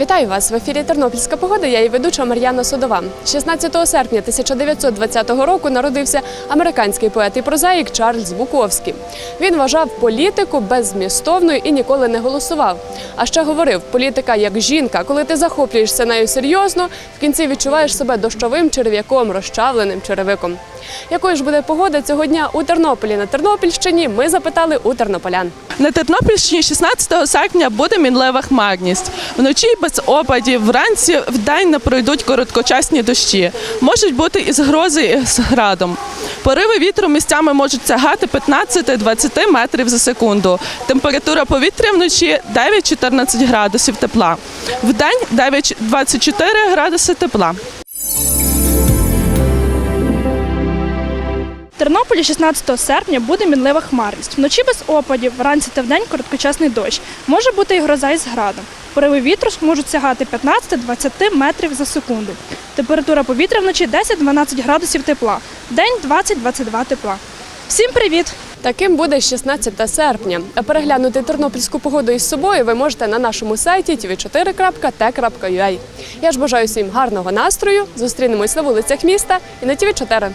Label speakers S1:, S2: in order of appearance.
S1: Вітаю вас в ефірі Тернопільська погода. Я її ведуча Мар'яна Содова. 16 серпня 1920 року народився американський поет і прозаїк Чарльз Буковський. Він вважав політику беззмістовною і ніколи не голосував. А ще говорив: політика як жінка, коли ти захоплюєшся нею серйозно, в кінці відчуваєш себе дощовим черв'яком, розчавленим черевиком. Якою ж буде погода цього дня у Тернополі на Тернопільщині? Ми запитали у тернополян.
S2: На Тернопільщині 16 серпня буде мінлива хмарність. Вночі без опадів, вранці в день не пройдуть короткочасні дощі. Можуть бути і згрози і з градом. Пориви вітру місцями можуть сягати 15-20 метрів за секунду. Температура повітря вночі 9-14 градусів тепла. В день 9-24 градуси тепла.
S3: Тернополі 16 серпня буде мінлива хмарність. Вночі без опадів, вранці та вдень короткочасний дощ. Може бути і гроза із градом. Пориви вітру можуть сягати 15-20 метрів за секунду. Температура повітря вночі 10-12 градусів тепла. Вдень 20-22 тепла. Всім привіт!
S1: Таким буде 16 серпня. А переглянути тернопільську погоду із собою ви можете на нашому сайті tv4.t.ua. Я ж бажаю всім гарного настрою. Зустрінемось на вулицях міста і на tv 4